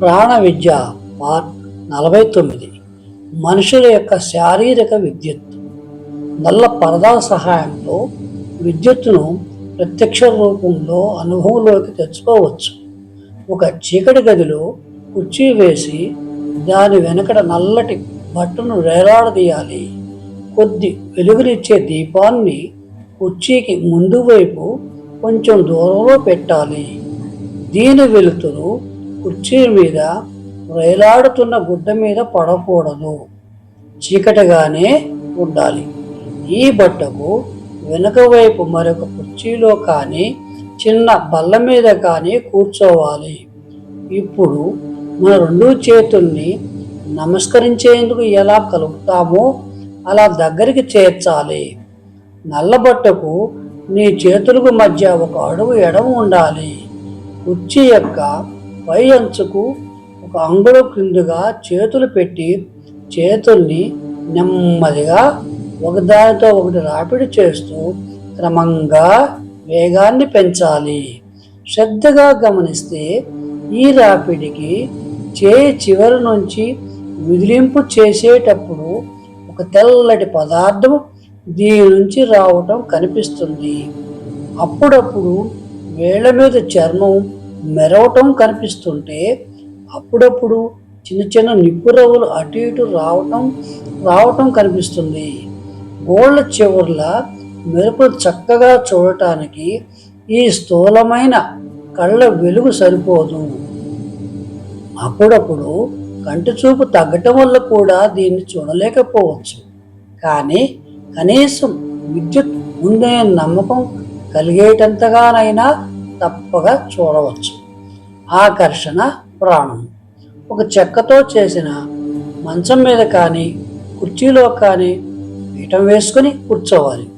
ప్రాణ విద్య పార్ట్ నలభై తొమ్మిది. మనుషుల యొక్క శారీరక విద్యుత్. నల్ల పరదా సహాయంతో విద్యుత్తును ప్రత్యక్ష రూపంలో అనుభవంలోకి తెచ్చుకోవచ్చు. ఒక చీకటి గదిలో కుర్చీ వేసి దాని వెనకడ నల్లటి బట్టను వేలాడదీయాలి కొద్ది వెలుగునిచ్చే దీపాన్ని కుర్చీకి ముందు వైపు కొంచెం దూరంలో పెట్టాలి. దీని వెలుతురు కుర్చీ మీద వేలాడుతున్న గుడ్డ మీద పడకూడదు. చీకటిగానే ఉండాలి. ఈ బట్టకు వెనుక వైపు మరొక కుర్చీలో కానీ చిన్న బల్ల మీద కానీ కూర్చోవాలి. ఇప్పుడు మన రెండు చేతుల్ని నమస్కరించేందుకు ఎలా కలుపుతామో అలా దగ్గరికి చేర్చాలి. నల్లబట్టకు నీ చేతులకు మధ్య ఒక అడుగు ఎడమ ఉండాలి. కుర్చీ యొక్క పై అంచుకు ఒక అంగుళం క్రిందుగా చేతులు పెట్టి చేతుల్ని నెమ్మదిగా ఒకదానితో ఒకటి రాపిడి చేస్తూ క్రమంగా వేగాన్ని పెంచాలి. శ్రద్ధగా గమనిస్తే ఈ రాపిడికి చేయి చివరి నుంచి విదిలింపు చేసేటప్పుడు ఒక తెల్లటి పదార్థం దీని నుంచి రావటం కనిపిస్తుంది. అప్పుడప్పుడు వేళ్ళ మీద చర్మం మెరవటం కనిపిస్తుంటే అప్పుడప్పుడు చిన్న చిన్న నిప్పు రవ్వలు అటు ఇటు రావటం రావటం కనిపిస్తుంది. గోళ్ళ చివర్ల మెరుపులు చక్కగా చూడటానికి ఈ స్థూలమైన కళ్ళ వెలుగు సరిపోదు. అప్పుడప్పుడు కంటి చూపు తగ్గటం వల్ల కూడా దీన్ని చూడలేకపోవచ్చు. కానీ కనీసం విద్యుత్ ఉందనే నమ్మకం కలిగేటంతగానైనా తప్పక చూడవచ్చు. ఆకర్షణ ప్రాణం. ఒక చెక్కతో చేసిన మంచం మీద కానీ కుర్చీలో కానీ పీఠం వేసుకొని కూర్చోవాలి.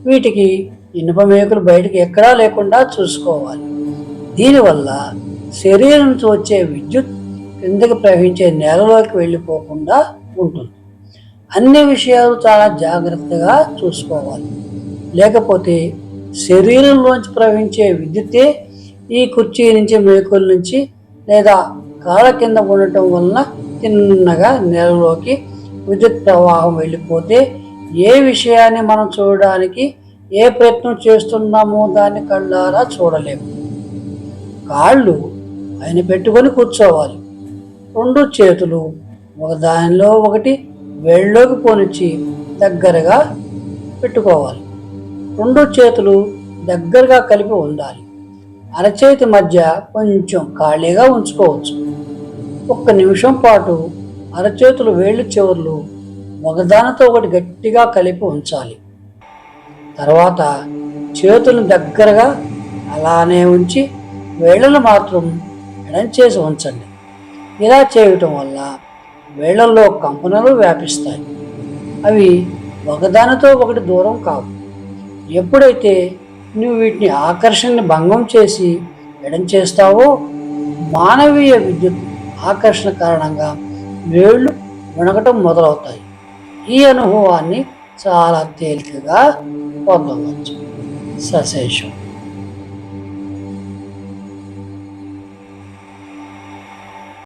వీటికి ఇనుప మేకులు బయటకు ఎక్కడా లేకుండా చూసుకోవాలి. దీనివల్ల శరీరం నుంచి వచ్చే విద్యుత్ కిందకి ప్రవహించే నేలలోకి వెళ్ళిపోకుండా ఉంటుంది. అన్ని విషయాలు చాలా జాగ్రత్తగా చూసుకోవాలి. లేకపోతే శరీరంలోంచి ప్రవహించే విద్యుత్తే ఈ కుర్చీ నుంచి మేకుల నుంచి లేదా కాళ్ళ కింద ఉండటం వలన తిన్నగా నేలలోకి విద్యుత్ ప్రవాహం వెళ్ళిపోతే ఏ విషయాన్ని మనం చూడడానికి ఏ ప్రయత్నం చేస్తున్నామో దాన్ని కళ్ళారా చూడలేము. కాళ్ళు ఆయన పెట్టుకొని కూర్చోవాలి. రెండు చేతులు ఒక దానిలో ఒకటి వేళ్ళలోకి పోనిచ్చి దగ్గరగా పెట్టుకోవాలి. రెండు చేతులు దగ్గరగా కలిపి ఉండాలి. అరచేతి మధ్య కొంచెం ఖాళీగా ఉంచుకోవచ్చు. ఒక్క నిమిషం పాటు అరచేతులు వేళ్ళు చివర్లు ఒకదానితో ఒకటి గట్టిగా కలిపి ఉంచాలి. తర్వాత చేతులను దగ్గరగా అలానే ఉంచి వేళ్ళను మాత్రం ఎడంచేసి ఉంచండి. ఇలా చేయటం వల్ల వేళ్ళలో కంపనలు వ్యాపిస్తాయి. అవి ఒకదానితో ఒకటి దూరం కావు. ఎప్పుడైతే నువ్వు వీటిని ఆకర్షణని భంగం చేసి ఎడం చేస్తావో మానవీయ విద్యుత్ ఆకర్షణ కారణంగా వేళ్ళు వణకటం మొదలవుతాయి. ఈ అనుభవాన్ని చాలా తేలికగా పొందవచ్చు. సశేషం